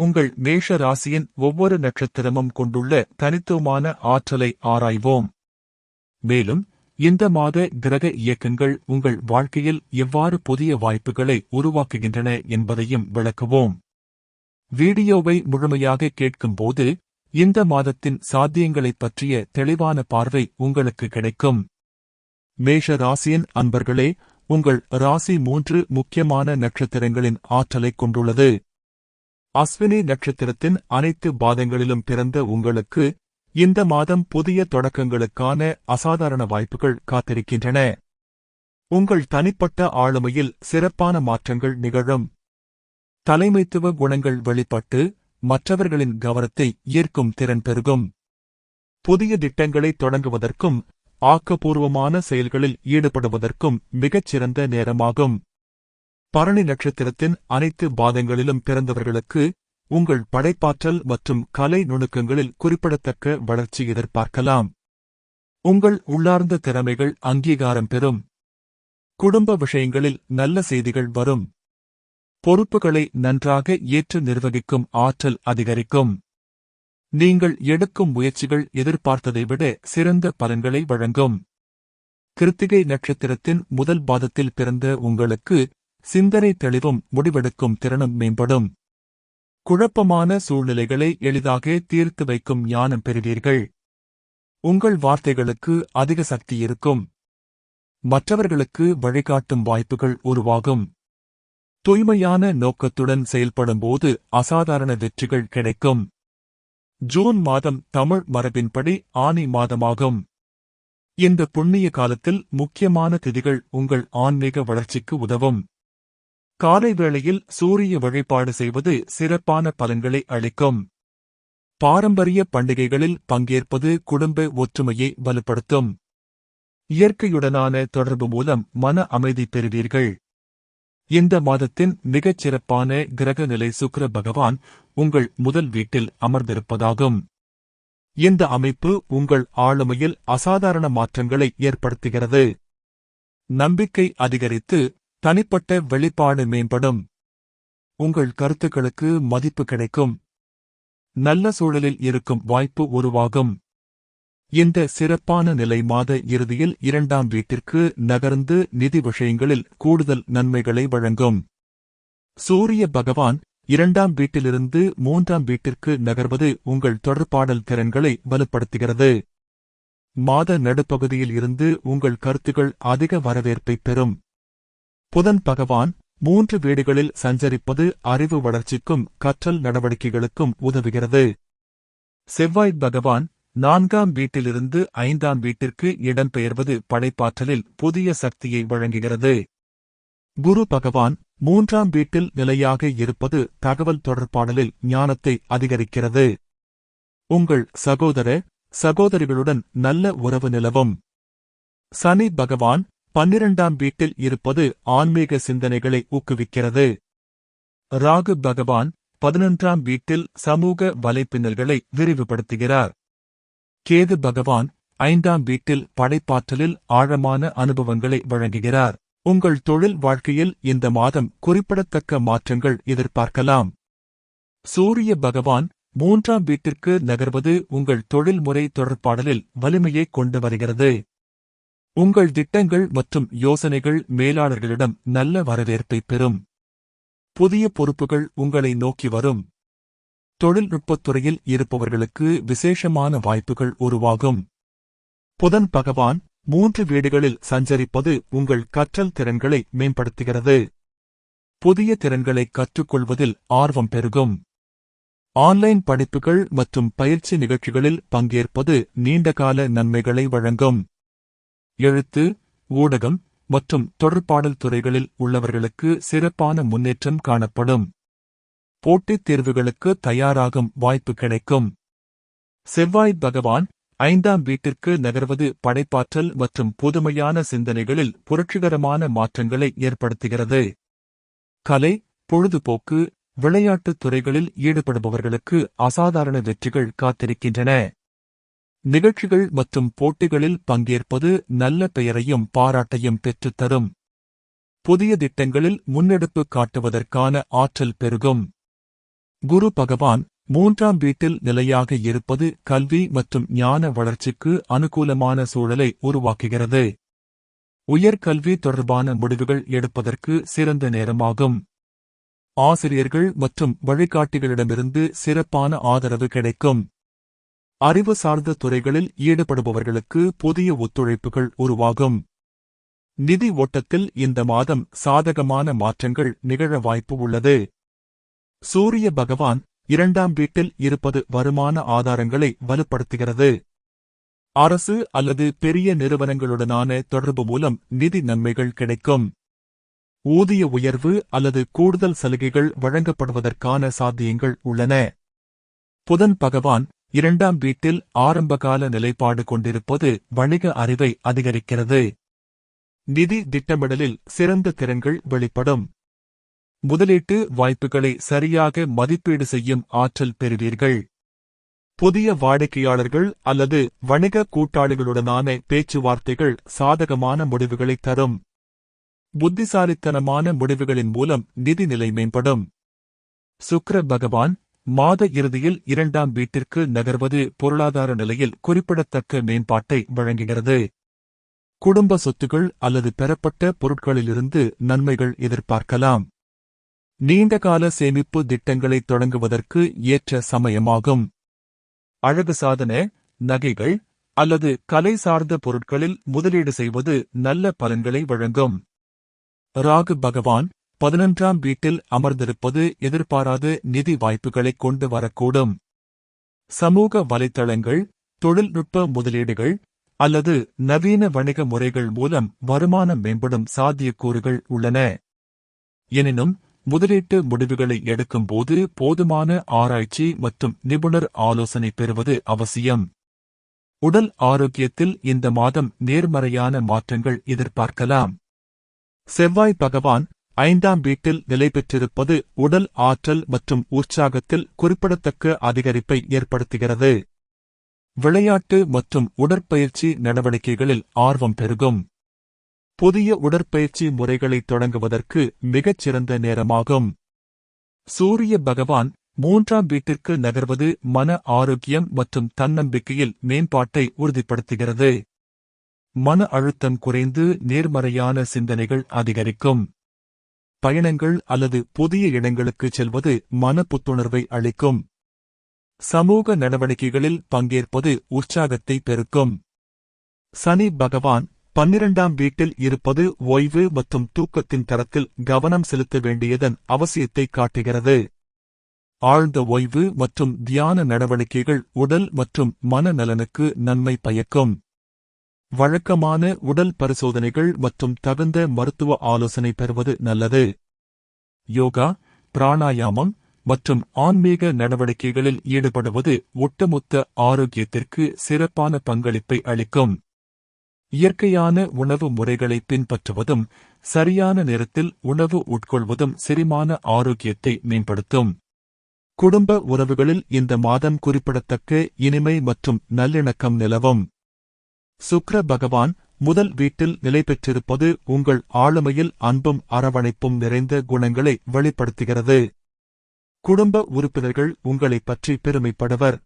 உங்கள் மேஷ ராசியின் ஒவ்வொரு நட்சத்திரமும் கொண்டுள்ள தனித்துவமான ஆற்றலை ஆராய்வோம். மேலும் இந்த மாத கிரக இயக்கங்கள் உங்கள் வாழ்க்கையில் எவ்வாறு புதிய வாய்ப்புகளை உருவாக்குகின்றன என்பதையும் விளக்குவோம். வீடியோவை முழுமையாக கேட்கும்போது இந்த மாதத்தின் சாத்தியங்களைப் பற்றிய தெளிவான பார்வை உங்களுக்கு கிடைக்கும். மேஷ ராசியின் அன்பர்களே உங்கள் ராசி மூன்று முக்கியமான நட்சத்திரங்களின் ஆற்றலைக் கொண்டுள்ளது. அஸ்வினி நட்சத்திரத்தின் அனைத்து பாதங்களிலும் பிறந்த உங்களுக்கு இந்த மாதம் புதிய தொடக்கங்களுக்கான அசாதாரண வாய்ப்புகள் காத்திருக்கின்றன. உங்கள் தனிப்பட்ட ஆளுமையில் சிறப்பான மாற்றங்கள் நிகழும். தலைமைத்துவ குணங்கள் வெளிப்பட்டு மற்றவர்களின் கவனத்தை ஈர்க்கும் திறன் பெருகும். புதிய திட்டங்களை தொடங்குவதற்கும் ஆக்கப்பூர்வமான செயல்களில் ஈடுபடுவதற்கும் மிகச்சிறந்த நேரமாகும். பரணி நட்சத்திரத்தின் அனைத்து பாதங்களிலும் பிறந்தவர்களுக்கு உங்கள் படைப்பாற்றல் மற்றும் கலை நுணுக்கங்களில் குறிப்பிடத்தக்க வளர்ச்சி எதிர்பார்க்கலாம். உங்கள் உள்ளார்ந்த திறமைகள் அங்கீகாரம் பெறும். குடும்ப விஷயங்களில் நல்ல செய்திகள் வரும். பொறுப்புகளை நன்றாக ஏற்று நிர்வகிக்கும் ஆற்றல் அதிகரிக்கும். நீங்கள் எடுக்கும் முயற்சிகள் எதிர்பார்த்ததை விட சிறந்த பலன்களை வழங்கும். கிருத்திகை நட்சத்திரத்தின் முதல் பாதத்தில் பிறந்த உங்களுக்கு சிந்தனை தெளிவும் முடிவெடுக்கும் திறனும் மேம்படும். குழப்பமான சூழ்நிலைகளை எளிதாக தீர்த்து வைக்கும் ஞானம் பெறுவீர்கள். உங்கள் வார்த்தைகளுக்கு அதிக சக்தி இருக்கும். மற்றவர்களுக்கு வழிகாட்டும் வாய்ப்புகள் உருவாகும். தூய்மையான நோக்கத்துடன் செயல்படும்போது அசாதாரண வெற்றிகள் கிடைக்கும். ஜூன் மாதம் தமிழ் மரபின்படி ஆணி மாதமாகும். இந்த புண்ணிய காலத்தில் முக்கியமான திதிகள் உங்கள் ஆன்மீக வளர்ச்சிக்கு உதவும். காலை வேளையில் சூரிய வழிபாடு செய்வது சிறப்பான பலன்களை அளிக்கும். பாரம்பரிய பண்டிகைகளில் பங்கேற்பது குடும்ப ஒற்றுமையை வலுப்படுத்தும். இயற்கையுடனான தொடர்பு மூலம் மன அமைதி பெறுவீர்கள். இந்த மாதத்தின் மிகச் சிறப்பான கிரக நிலை சுக்கிர பகவான் உங்கள் முதல் வீட்டில் அமர்ந்திருப்பதாகும். இந்த அமைப்பு உங்கள் ஆளுமையில் அசாதாரண மாற்றங்களை ஏற்படுத்துகிறது. நம்பிக்கை அதிகரித்து தனிப்பட்ட வெளிப்பாடு மேம்படும். உங்கள் கருத்துக்களுக்கு மதிப்பு கிடைக்கும். நல்ல சூழலில் இருக்கும் வாய்ப்பு உருவாகும். இந்த சிறப்பான நிலை மாத இறுதியில் இரண்டாம் வீட்டிற்கு நகர்ந்து நிதி விஷயங்களில் கூடுதல் நன்மைகளை வழங்கும். சூரிய பகவான் இரண்டாம் வீட்டிலிருந்து மூன்றாம் வீட்டிற்கு நகர்வது உங்கள் தொடர்பாடல் திறன்களை வலுப்படுத்துகிறது. மாத நடுப்பகுதியில் இருந்து உங்கள் கருத்துகள் அதிக வரவேற்பை பெறும். புதன் பகவான் மூன்று வீடுகளில் சஞ்சரிப்பது அறிவு வளர்ச்சிக்கும் கற்றல் நடவடிக்கைகளுக்கும் உதவுகிறது. செவ்வாய் பகவான் நான்காம் வீட்டிலிருந்து ஐந்தாம் வீட்டிற்கு இடம்பெயர்வது படைப்பாற்றலில் புதிய சக்தியை வழங்குகிறது. குரு பகவான் மூன்றாம் வீட்டில் நிலையாக இருப்பது தகவல் தொடர்பாடலில் ஞானத்தை அதிகரிக்கிறது. உங்கள் சகோதர சகோதரிகளுடன் நல்ல உறவு நிலவும். சனி பகவான் பன்னிரண்டாம் வீட்டில் இருப்பது ஆன்மீக சிந்தனைகளை ஊக்குவிக்கிறது. ராகு பகவான் பதினொன்றாம் வீட்டில் சமூக வலைப்பின்னல்களை விரிவுபடுத்துகிறார். கேது பகவான் ஐந்தாம் வீட்டில் படைப்பாற்றலில் ஆழமான அனுபவங்களை வழங்குகிறார். உங்கள் தொழில் வாழ்க்கையில் இந்த மாதம் குறிப்பிடத்தக்க மாற்றங்கள் எதிர்பார்க்கலாம். சூரிய பகவான் மூன்றாம் வீட்டிற்கு நகர்வது உங்கள் தொழில்முறை தொடர்பாடலில் வலிமையை கொண்டு வருகிறது. உங்கள் திட்டங்கள் மற்றும் யோசனைகள் மேலாளர்களிடம் நல்ல வரவேற்பை பெறும். புதிய பொறுப்புகள் உங்களை நோக்கி வரும். தொழில்நுட்பத் இருப்பவர்களுக்கு விசேஷமான வாய்ப்புகள் உருவாகும். புதன் பகவான் மூன்று வீடுகளில் சஞ்சரிப்பது உங்கள் கற்றல் திறன்களை மேம்படுத்துகிறது. புதிய திறன்களை கற்றுக்கொள்வதில் ஆர்வம் பெருகும். ஆன்லைன் படிப்புகள் மற்றும் பயிற்சி நிகழ்ச்சிகளில் பங்கேற்பது நீண்டகால நன்மைகளை வழங்கும். எழுத்து ஊடகம் மற்றும் தொடர்பாடல் துறைகளில் உள்ளவர்களுக்கு சிறப்பான முன்னேற்றம் காணப்படும். போட்டித் தேர்வுகளுக்கு தயாராகும் வாய்ப்பு கிடைக்கும். செவ்வாய் பகவான் ஐந்தாம் வீட்டிற்கு நகர்வது படைப்பாற்றல் மற்றும் புதுமையான சிந்தனைகளில் புரட்சிகரமான மாற்றங்களை ஏற்படுத்துகிறது. கலை பொழுதுபோக்கு விளையாட்டுத் துறைகளில் ஈடுபடுபவர்களுக்கு அசாதாரண வெற்றிகள் காத்திருக்கின்றன. நிகழ்ச்சிகள் மற்றும் போட்டிகளில் பங்கேற்பது நல்ல பெயரையும் பாராட்டையும் பெற்றுத்தரும் புதிய திட்டங்களில் முன்னெடுப்பு காட்டுவதற்கான ஆற்றல் பெருகும். குரு பகவான் மூன்றாம் வீட்டில் நிலையாக இருப்பது கல்வி மற்றும் ஞான வளர்ச்சிக்கு அனுகூலமான சூழலை உருவாக்குகிறது. உயர்கல்வி தொடர்பான முடிவுகள் எடுப்பதற்கு சிறந்த நேரமாகும். ஆசிரியர்கள் மற்றும் வழிகாட்டிகளிடமிருந்து சிறப்பான ஆதரவு கிடைக்கும். அறிவு சார்ந்த துறைகளில் ஈடுபடுபவர்களுக்கு புதிய ஒத்துழைப்புகள் உருவாகும். நிதி ஓட்டத்தில் இந்த மாதம் சாதகமான மாற்றங்கள் நிகழ வாய்ப்பு உள்ளது. சூரிய பகவான் இரண்டாம் வீட்டில் இருப்பது வருமான ஆதாரங்களை வலுப்படுத்துகிறது. அரசு அல்லது பெரிய நிறுவனங்களுடனான தொடர்பு மூலம் நிதி நன்மைகள் கிடைக்கும். ஊதிய உயர்வு அல்லது கூடுதல் சலுகைகள் வழங்கப்படுவதற்கான சாத்தியங்கள் உள்ளன. புதன் பகவான் இரண்டாம் வீட்டில் ஆரம்பகால நிலைப்பாடு கொண்டிருப்பது வணிக அறிவை அதிகரிக்கிறது. நிதி திட்டமிடலில் சிறந்த திறன்கள் வெளிப்படும். முதலீட்டு வாய்ப்புகளை சரியாக மதிப்பீடு செய்யும் ஆற்றல் பெறுவீர்கள். புதிய வாடிக்கையாளர்கள் அல்லது வணிக கூட்டாளிகளுடனான பேச்சுவார்த்தைகள் சாதகமான முடிவுகளை தரும். புத்திசாலித்தனமான முடிவுகளின் மூலம் நிதி நிலை மேம்படும். சுக்ர பகவான் மாத இறுதியில் இரண்டாம் வீட்டிற்கு நகர்வது பொருளாதார நிலையில் குறிப்பிடத்தக்க மேம்பாட்டை வழங்குகிறது. குடும்ப சொத்துகள் அல்லது பெறப்பட்ட பொருட்களிலிருந்து நன்மைகள் எதிர்பார்க்கலாம். நீண்டகால சேமிப்பு திட்டங்களை தொடங்குவதற்கு ஏற்ற சமயமாகும். அழகு சாதன நகைகள் அல்லது கலை சார்ந்த பொருட்களில் முதலீடு செய்வது நல்ல பலன்களை வழங்கும். ராகு பகவான் பதினொன்றாம் வீட்டில் அமர்ந்திருப்பது எதிர்பாராத நிதி வாய்ப்புகளை கொண்டு வரக்கூடும். சமூக வலைத்தளங்கள் தொழில்நுட்ப முதலீடுகள் அல்லது நவீன வணிக முறைகள் மூலம் வருமானம் மேம்படும் சாத்தியக்கூறுகள் உள்ளன. எனினும் முதலீட்டு முடிவுகளை எடுக்கும்போது போதுமான ஆராய்ச்சி மற்றும் நிபுணர் ஆலோசனை பெறுவது அவசியம். உடல் ஆரோக்கியத்தில் இந்த மாதம் நேர்மறையான மாற்றங்கள் எதிர்பார்க்கலாம். செவ்வாய் பகவான் ஐந்தாம் வீட்டில் நிலை பெற்றிருப்பது உடல் ஆற்றல் மற்றும் உற்சாகத்தில் குறிப்பிடத்தக்க அதிகரிப்பை ஏற்படுத்துகிறது. விளையாட்டு மற்றும் உடற்பயிற்சி நடவடிக்கைகளில் ஆர்வம் பெருகும். புதிய உடற்பயிற்சி முறைகளை தொடங்குவதற்கு மிகச்சிறந்த நேரமாகும். சூரிய பகவான் மூன்றாம் வீட்டிற்கு நகர்வது மன ஆரோக்கியம் மற்றும் தன்னம்பிக்கையில் மேம்பாட்டை உறுதிப்படுத்துகிறது. மன அழுத்தம் குறைந்து நேர்மறையான சிந்தனைகள் அதிகரிக்கும். பயணங்கள் அல்லது புதிய இடங்களுக்கு செல்வது மன புத்துணர்வை அளிக்கும். சமூக நடவடிக்கைகளில் பங்கேற்பது உற்சாகத்தை பெருக்கும். சனி பகவான் பன்னிரண்டாம் வீட்டில் இருப்பது ஓய்வு மற்றும் தூக்கத்தின் தரத்தில் கவனம் செலுத்த வேண்டியதன் அவசியத்தை காட்டுகிறது. ஆழ்ந்த ஓய்வு மற்றும் தியான நடவடிக்கைகள் உடல் மற்றும் மனநலனுக்கு நன்மை பயக்கும். வழக்கமான உடல் பரிசோதனைகள் மற்றும் தகுந்த மருத்துவ ஆலோசனை பெறுவது நல்லது. யோகா பிராணாயாமம் மற்றும் ஆன்மீக நடவடிக்கைகளில் ஈடுபடுவது ஒட்டுமொத்த ஆரோக்கியத்திற்கு சிறப்பான பங்களிப்பை அளிக்கும். இயற்கையான உணவு முறைகளை பின்பற்றுவதும் சரியான நேரத்தில் உணவு உட்கொள்வதும் செரிமான ஆரோக்கியத்தை மேம்படுத்தும். குடும்ப உறவுகளில் இந்த மாதம் குறிப்பிடத்தக்க இனிமை மற்றும் நல்லிணக்கம் நிலவும். சுக்ர பகவான் முதல் வீட்டில் நிலை பெற்றிருப்பது உங்கள் ஆளுமையில் அன்பும் அரவணைப்பும் நிறைந்த குணங்களை வெளிப்படுத்துகிறது. குடும்ப உறுப்பினர்கள் உங்களைப் பற்றி பெருமைப்படுவர்.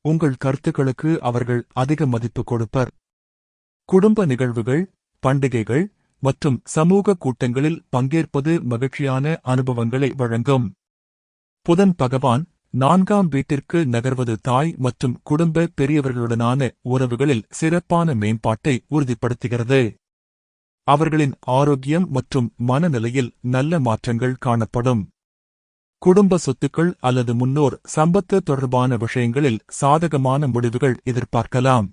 உங்கள் கருத்துக்களுக்கு அவர்கள் அதிக மதிப்பு கொடுப்பர். குடும்ப நிகழ்வுகள் பண்டிகைகள் மற்றும் சமூக கூட்டங்களில் பங்கேற்பது மகிழ்ச்சியான அனுபவங்களை வழங்கும். புதன் பகவான் நான்காம் வீட்டிற்கு நகர்வது தாய் மற்றும் குடும்ப பெரியவர்களுடனான உறவுகளில் சிறப்பான மேம்பாட்டை உறுதிப்படுத்துகிறது. அவர்களின் ஆரோக்கியம் மற்றும் மனநிலையில் நல்ல மாற்றங்கள் காணப்படும். குடும்ப சொத்துக்கள் அல்லது முன்னோர் சம்பத்து தொடர்பான விஷயங்களில் சாதகமான முடிவுகள் எதிர்பார்க்கலாம்.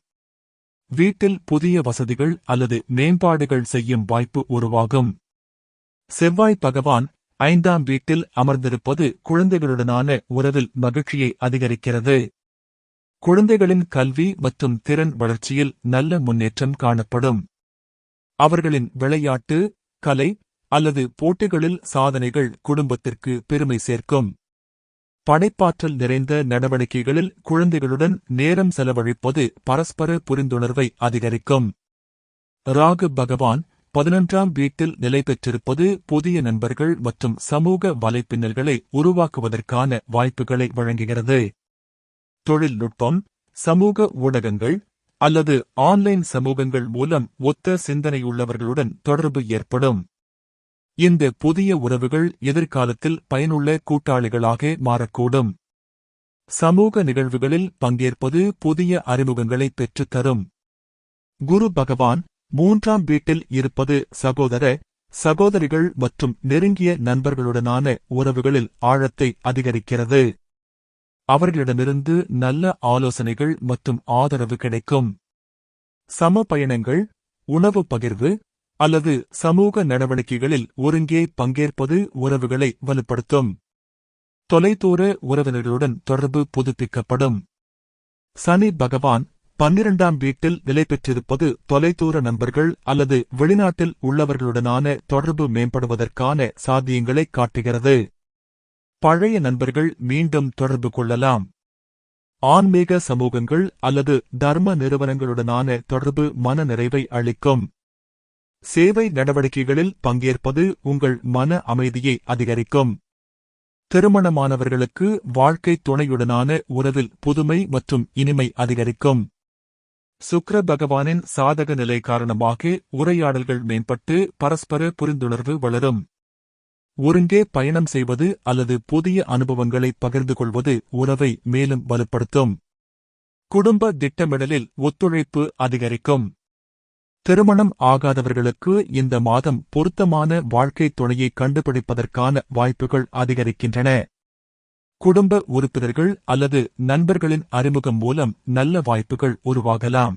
வீட்டில் புதிய வசதிகள் அல்லது மேம்பாடுகள் செய்யும் வாய்ப்பு உருவாகும். செவ்வாய் பகவான் ஐந்தாம் வீட்டில் அமர்ந்திருப்பது குழந்தைகளுடனான உறவில் மகிழ்ச்சியை அதிகரிக்கிறது. குழந்தைகளின் கல்வி மற்றும் திறன் வளர்ச்சியில் நல்ல முன்னேற்றம் காணப்படும். அவர்களின் விளையாட்டு கலை அல்லது போட்டிகளில் சாதனைகள் குடும்பத்திற்கு பெருமை சேர்க்கும். படைப்பாற்றல் நிறைந்த நடவடிக்கைகளில் குழந்தைகளுடன் நேரம் செலவழிப்பது பரஸ்பர புரிந்துணர்வை அதிகரிக்கும். ராகு பகவான் பதினொன்றாம் வீட்டில் நிலை பெற்றிருப்பது புதிய நண்பர்கள் மற்றும் சமூக வலைப்பின்னல்களை உருவாக்குவதற்கான வாய்ப்புகளை வழங்குகிறது. தொழில்நுட்பம் சமூக ஊடகங்கள் அல்லது ஆன்லைன் சமூகங்கள் மூலம் ஒத்த சிந்தனையுள்ளவர்களுடன் தொடர்பு ஏற்படும். இந்த புதிய உறவுகள் எதிர்காலத்தில் பயனுள்ள கூட்டாளிகளாக மாறக்கூடும். சமூக நிகழ்வுகளில் பங்கேற்பது புதிய அறிமுகங்களை பெற்றுத்தரும். குரு பகவான் மூன்றாம் வீட்டில் இருப்பது சகோதர சகோதரிகள் மற்றும் நெருங்கிய நண்பர்களுடனான உறவுகளில் ஆழத்தை அதிகரிக்கிறது. அவர்களிடமிருந்து நல்ல ஆலோசனைகள் மற்றும் ஆதரவு கிடைக்கும். சம பயணங்கள் உணவு பகிர்வு அல்லது சமூக நடவடிக்கைகளில் ஒருங்கே பங்கேற்பது உறவுகளை வலுப்படுத்தும். தொலைதூர உறவினர்களுடன் தொடர்பு புதுப்பிக்கப்படும். சனி பகவான் பன்னிரண்டாம் வீட்டில் நிலை பெற்றிருப்பது தொலைதூர நண்பர்கள் அல்லது வெளிநாட்டில் உள்ளவர்களுடனான தொடர்பு மேம்படுவதற்கான சாத்தியங்களை காட்டுகிறது. பழைய நண்பர்கள் மீண்டும் தொடர்பு கொள்ளலாம். ஆன்மீக சமூகங்கள் அல்லது தர்ம நிறுவனங்களுடனான தொடர்பு மன நிறைவை அளிக்கும். சேவை நடவடிக்கைகளில் பங்கேற்பது உங்கள் மன அமைதியை அதிகரிக்கும். திருமணமானவர்களுக்கு வாழ்க்கை துணையுடனான உறவில் புதுமை மற்றும் இனிமை அதிகரிக்கும். சுக்ர பகவானின் சாதக நிலை காரணமாக உரையாடல்கள் மேம்பட்டு பரஸ்பர புரிந்துணர்வு வளரும். ஒருங்கே பயணம் செய்வது அல்லது புதிய அனுபவங்களை பகிர்ந்து கொள்வது உறவை மேலும் வலுப்படுத்தும். குடும்ப திட்டமிடலில் ஒத்துழைப்பு அதிகரிக்கும். திருமணம் ஆகாதவர்களுக்கு இந்த மாதம் பொருத்தமான வாழ்க்கை துணையை கண்டுபிடிப்பதற்கான வாய்ப்புகள் அதிகரிக்கின்றன. குடும்ப உறுப்பினர்கள் அல்லது நண்பர்களின் அறிமுகம் மூலம் நல்ல வாய்ப்புகள் உருவாகலாம்.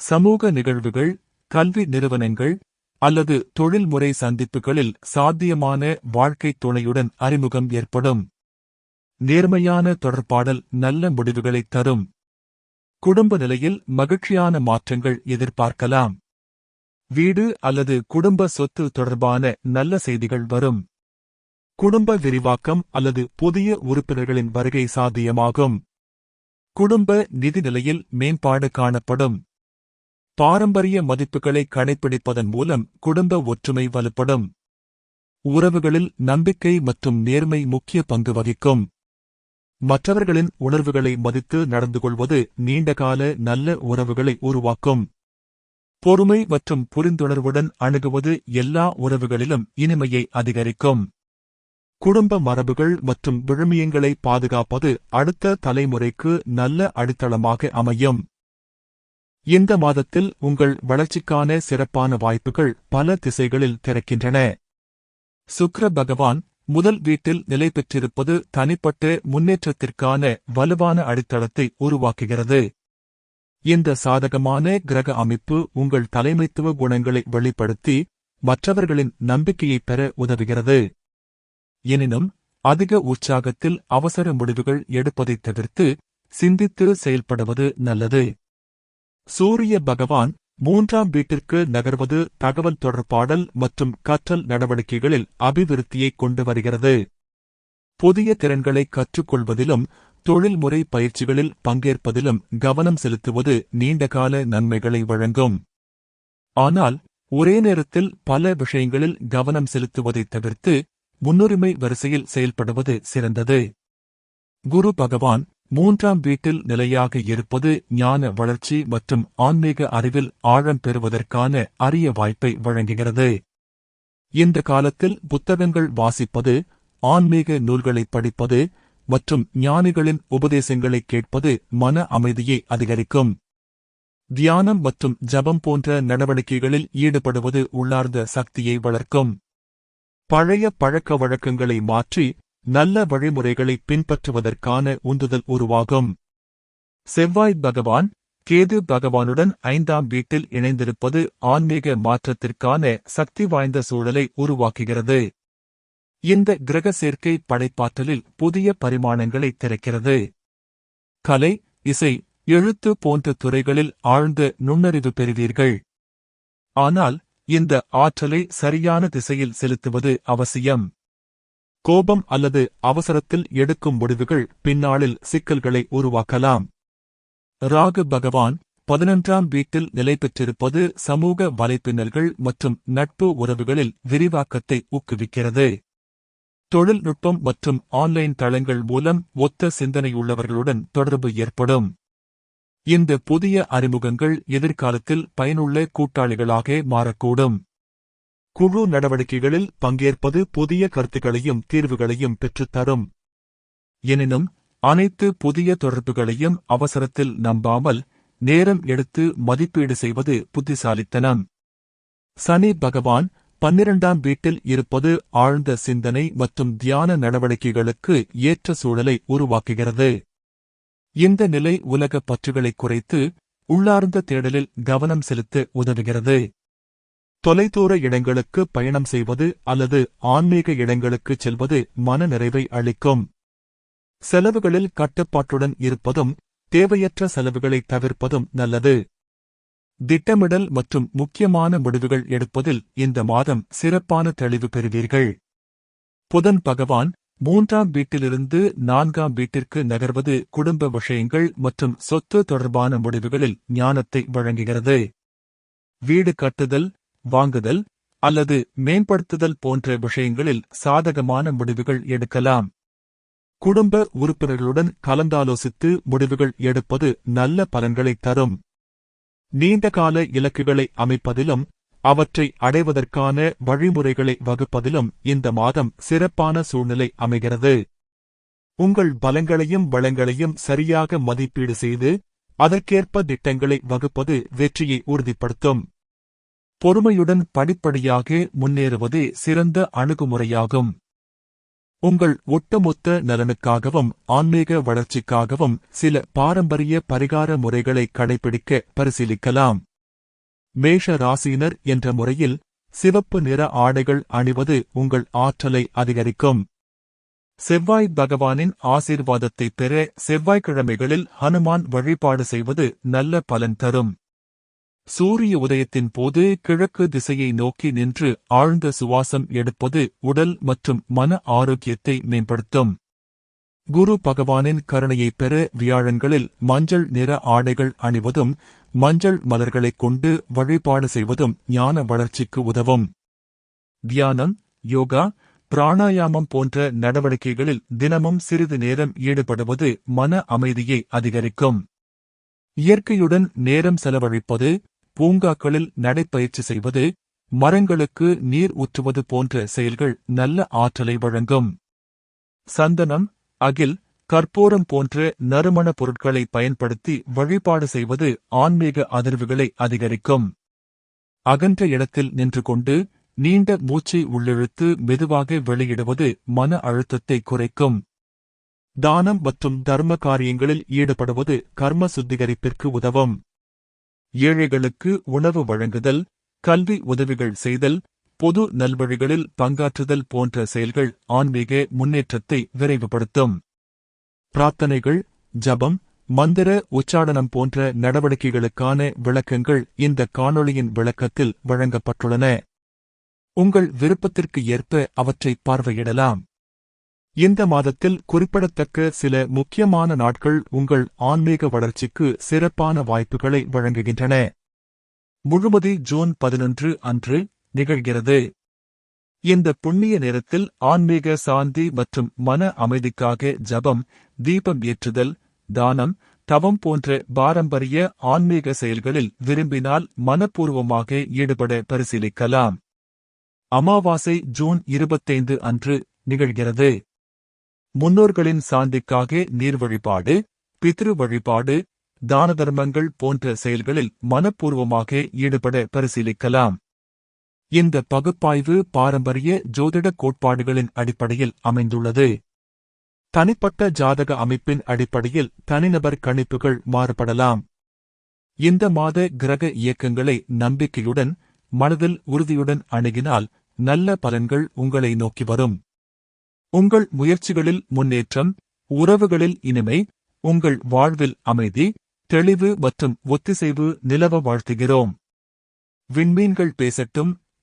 சமூக நிகழ்வுகள் கல்வி நிறுவனங்கள் அல்லது தொழில்முறை சந்திப்புகளில் சாத்தியமான வாழ்க்கை துணையுடன் அறிமுகம் ஏற்படும். நேர்மையான தொடர்பாடல் நல்ல முடிவுகளை தரும். குடும்ப நிலையில் மகிழ்ச்சியான மாற்றங்கள் எதிர்பார்க்கலாம். வீடு அல்லது குடும்ப சொத்து தொடர்பான நல்ல செய்திகள் வரும். குடும்ப விரிவாக்கம் அல்லது புதிய உறுப்பினர்களின் வருகை சாத்தியமாகும். குடும்ப நிதிநிலையில் மேம்பாடு காணப்படும். பாரம்பரிய மதிப்புகளை கடைபிடிப்பதன் மூலம் குடும்ப ஒற்றுமை வலுப்படும். உறவுகளில் நம்பிக்கை மற்றும் நேர்மை முக்கிய பங்கு வகிக்கும். மற்றவர்களின் உணர்வுகளை மதித்து நடந்து கொள்வது நீண்டகால நல்ல உறவுகளை உருவாக்கும். பொறுமை மற்றும் புரிந்துணர்வுடன் அணுகுவது எல்லா உறவுகளிலும் இனிமையை அதிகரிக்கும். குடும்ப மரபுகள் மற்றும் விழுமியங்களை பாதுகாப்பது அடுத்த தலைமுறைக்கு நல்ல அடித்தளமாக அமையும். இந்த மாதத்தில் உங்கள் வளர்ச்சிக்கான சிறப்பான வாய்ப்புகள் பல திசைகளில் திறக்கின்றன. சுக்ர பகவான் முதல் வீட்டில் நிலை பெற்றிருப்பது தனிப்பட்ட முன்னேற்றத்திற்கான வலுவான அடித்தளத்தை உருவாக்குகிறது. இந்த சாதகமான கிரக அமைப்பு உங்கள் தலைமைத்துவ குணங்களை வெளிப்படுத்தி மற்றவர்களின் நம்பிக்கையைப் பெற உதவுகிறது. எனினும் அதிக உற்சாகத்தில் அவசர முடிவுகள் எடுப்பதைத் தவிர்த்து சிந்தித்து செயல்படுவது நல்லது. சூரிய பகவான் மூன்றாம் வீட்டிற்கு நகர்வது தகவல் தொடர்பாடல் மற்றும் கற்றல் நடவடிக்கைகளில் அபிவிருத்தியை கொண்டு வருகிறது. புதிய திறன்களை கற்றுக்கொள்வதிலும் தொழில்முறை பயிற்சிகளில் பங்கேற்பதிலும் கவனம் செலுத்துவது நீண்டகால நன்மைகளை வழங்கும். ஆனால் ஒரே நேரத்தில் பல விஷயங்களில் கவனம் செலுத்துவதைத் தவிர்த்து முன்னுரிமை வரிசையில் செயல்படுவது சிறந்தது. குரு பகவான் மூன்றாம் வீட்டில் நிலையாக இருப்பது ஞான வளர்ச்சி மற்றும் ஆன்மீக அறிவில் ஆழம் பெறுவதற்கான அரிய வாய்ப்பை வழங்குகிறது. இந்த காலத்தில் புத்தகங்கள் வாசிப்பது ஆன்மீக நூல்களை படிப்பது மற்றும் ஞானிகளின் உபதேசங்களை கேட்பது மன அமைதியை அதிகரிக்கும். தியானம் மற்றும் ஜபம் போன்ற நடவடிக்கைகளில் ஈடுபடுவது உள்ளார்ந்த சக்தியை வளர்க்கும். பழைய பழக்க வழக்கங்களை மாற்றி நல்ல வழிமுறைகளை பின்பற்றுவதற்கான உந்துதல் உருவாகும். செவ்வாய் பகவான் கேது பகவானுடன் ஐந்தாம் வீட்டில் இணைந்திருப்பது ஆன்மீக மாற்றத்திற்கான சக்தி வாய்ந்த சூழலை உருவாக்குகிறது. இந்த கிரக சேர்க்கை படைப்பாற்றலில் புதிய பரிமாணங்களை திறக்கிறது. கலை இசை எழுத்து போன்ற துறைகளில் ஆழ்ந்த நுண்ணறிவு பெறுவீர்கள். ஆனால் இந்த ஆற்றலை சரியான திசையில் செலுத்துவது அவசியம். கோபம் அல்லது அவசரத்தில் எடுக்கும் முடிவுகள் பின்னாளில் சிக்கல்களை உருவாக்கலாம். ராகு பகவான் பதினொன்றாம் வீட்டில் நிலை பெற்றிருப்பது சமூக வலைப்பின்னல்கள் மற்றும் நட்பு உறவுகளில் விரிவாக்கத்தை ஊக்குவிக்கிறது. தொழில்நுட்பம் மற்றும் ஆன்லைன் தளங்கள் மூலம் ஒத்த சிந்தனையுள்ளவர்களுடன் தொடர்பு ஏற்படும். இந்த புதிய அறிமுகங்கள் எதிர்காலத்தில் பயனுள்ள கூட்டாளிகளாக மாறக்கூடும். குழு நடவடிக்கைகளில் பங்கேற்பது புதிய கருத்துக்களையும் தீர்வுகளையும் பெற்றுத்தரும். எனினும் அனைத்து புதிய தொடர்புகளையும் அவசரத்தில் நம்பாமல் நேரம் எடுத்து மதிப்பீடு செய்வது புத்திசாலித்தனம். சனி பகவான் பன்னிரண்டாம் வீட்டில் இருப்பது ஆழ்ந்த சிந்தனை மற்றும் தியான நடவடிக்கைகளுக்கு ஏற்ற சூழலை உருவாக்குகிறது. இந்த நிலை உலக பற்றுகளை குறைத்து உள்ளார்ந்த தேடலில் கவனம் செலுத்த உதவுகிறது. தொலைதூர இடங்களுக்கு பயணம் செய்வது அல்லது ஆன்மீக இடங்களுக்குச் செல்வது மன நிறைவை அளிக்கும். செலவுகளில் கட்டுப்பாட்டுடன் இருப்பதும் தேவையற்ற செலவுகளை தவிர்ப்பதும் நல்லது. திட்டமிடல் மற்றும் முக்கியமான முடிவுகள் எடுப்பதில் இந்த மாதம் சிறப்பான தெளிவு பெறுவீர்கள். புதன் பகவான் மூன்றாம் வீட்டிலிருந்து நான்காம் வீட்டிற்கு நகர்வது குடும்ப விஷயங்கள் மற்றும் சொத்து தொடர்பான முடிவுகளில் ஞானத்தை வழங்குகிறது. வீடு கட்டுதல் வாங்குதல் அல்லது மேம்படுத்துதல் போன்ற விஷயங்களில் சாதகமான முடிவுகள் எடுக்கலாம். குடும்ப உறுப்பினர்களுடன் கலந்தாலோசித்து முடிவுகள் எடுப்பது நல்ல பலன்களை தரும். நீண்டகால இலக்குகளை அமைப்பதிலும் அவற்றை அடைவதற்கான வழிமுறைகளை வகுப்பதிலும் இந்த மாதம் சிறப்பான சூழ்நிலை அமைகிறது. உங்கள் பலங்களையும் வளங்களையும் சரியாக மதிப்பீடு செய்து அதற்கேற்ப திட்டங்களை வகுப்பது வெற்றியை உறுதிப்படுத்தும். பொறுமையுடன் படிப்படியாக முன்னேறுவதே சிறந்த அணுகுமுறையாகும். உங்கள் ஒட்டுமொத்த நலனுக்காகவும் ஆன்மீக வளர்ச்சிக்காகவும் சில பாரம்பரிய பரிகார முறைகளை கடைபிடிக்க பரிசீலிக்கலாம். மேஷ ராசியினர் என்ற முறையில் சிவப்பு நிற ஆடைகள் அணிவது உங்கள் ஆற்றலை அதிகரிக்கும். செவ்வாய் பகவானின் ஆசீர்வாதத்தை பெற செவ்வாய்க்கிழமைகளில் ஹனுமான் வழிபாடு செய்வது நல்ல பலன் தரும். சூரிய உதயத்தின் போது கிழக்கு திசையை நோக்கி நின்று ஆழ்ந்த சுவாசம் எடுப்பது உடல் மற்றும் மன ஆரோக்கியத்தை மேம்படுத்தும். குரு பகவானின் கருணையைப் பெற வியாழன்களில் மஞ்சள் நிற ஆடைகள் அணிவதும் மஞ்சள் மலர்களைக் கொண்டு வழிபாடு செய்வதும் ஞான வளர்ச்சிக்கு உதவும். தியானம் யோகா பிராணாயாமம் போன்ற நடவடிக்கைகளில் தினமும் சிறிது நேரம் ஈடுபடுவது மன அமைதியை அதிகரிக்கும். இயற்கையுடன் நேரம் செலவழிப்பது பூங்காக்களில் நடைப்பயிற்சி செய்வது மரங்களுக்கு நீர் ஊற்றுவது போன்ற செயல்கள் நல்ல ஆற்றலை வழங்கும். சந்தனம் அகில் கற்பூரம் போன்ற நறுமண பொருட்களை பயன்படுத்தி வழிபாடு செய்வது ஆன்மீக அதிர்வுகளை அதிகரிக்கும். அகன்ற இடத்தில் நின்று கொண்டு நீண்ட மூச்சை உள்ளிழுத்து மெதுவாக வெளியிடுவது மன அழுத்தத்தை குறைக்கும். தானம் மற்றும் தர்ம காரியங்களில் ஈடுபடுவது கர்ம சுத்திகரிப்பிற்கு உதவும். ஏழைகளுக்கு உணவு வழங்குதல் கல்வி உதவிகள் செய்தல் பொது நல்வழிகளில் பங்காற்றுதல் போன்ற செயல்கள் ஆன்மீக முன்னேற்றத்தை விரைவுபடுத்தும். பிரார்த்தனைகள் ஜபம் மந்திர உச்சாடனம் போன்ற நடவடிக்கைகளுக்கான விளக்கங்கள் இந்த காணொளியின் விளக்கத்தில் வழங்கப்பட்டுள்ளன. உங்கள் விருப்பத்திற்கு ஏற்ப அவற்றை பார்வையிடலாம். இந்த மாதத்தில் குறிப்பிடத்தக்க சில முக்கியமான நாட்கள் உங்கள் ஆன்மீக வளர்ச்சிக்கு சிறப்பான வாய்ப்புகளை வழங்குகின்றன. முழுமதி ஜூன் பதினொன்று அன்று நிகழ்கிறது. இந்த புண்ணிய நேரத்தில் ஆன்மீக சாந்தி மற்றும் மன அமைதிக்காக ஜபம் தீபம் ஏற்றுதல் தானம் தவம் போன்ற பாரம்பரிய ஆன்மீக செயல்களில் விரும்பினால் மனப்பூர்வமாக ஈடுபட பரிசீலிக்கலாம். அமாவாசை ஜூன் இருபத்தைந்து அன்று நிகழ்கிறது. முன்னோர்களின் சாந்திக்காக நீர் வழிபாடு பித்ரு வழிபாடு தான தர்மங்கள் போன்ற செயல்களில் மனப்பூர்வமாக ஈடுபட பரிசீலிக்கலாம். இந்த பகுப்பாய்வு பாரம்பரிய ஜோதிட கோட்பாடுகளின் அடிப்படையில் அமைந்துள்ளது. தனிப்பட்ட ஜாதக அமைப்பின் அடிப்படையில் தனிநபர் கணிப்புகள் மாறுபடலாம். இந்த மாத கிரக இயக்கங்களை நம்பிக்கையுடன் மனதில் உறுதியுடன் அணுகினால் நல்ல பலன்கள் உங்களை நோக்கி வரும். உங்கள் முயற்சிகளில் முன்னேற்றம் உறவுகளில் இனிமை உங்கள் வாழ்வில் அமைதி தெளிவு மற்றும் ஒத்திசைவு நிலவ வாழ்த்துகிறோம். விண்மீன்கள் பேசட்டும்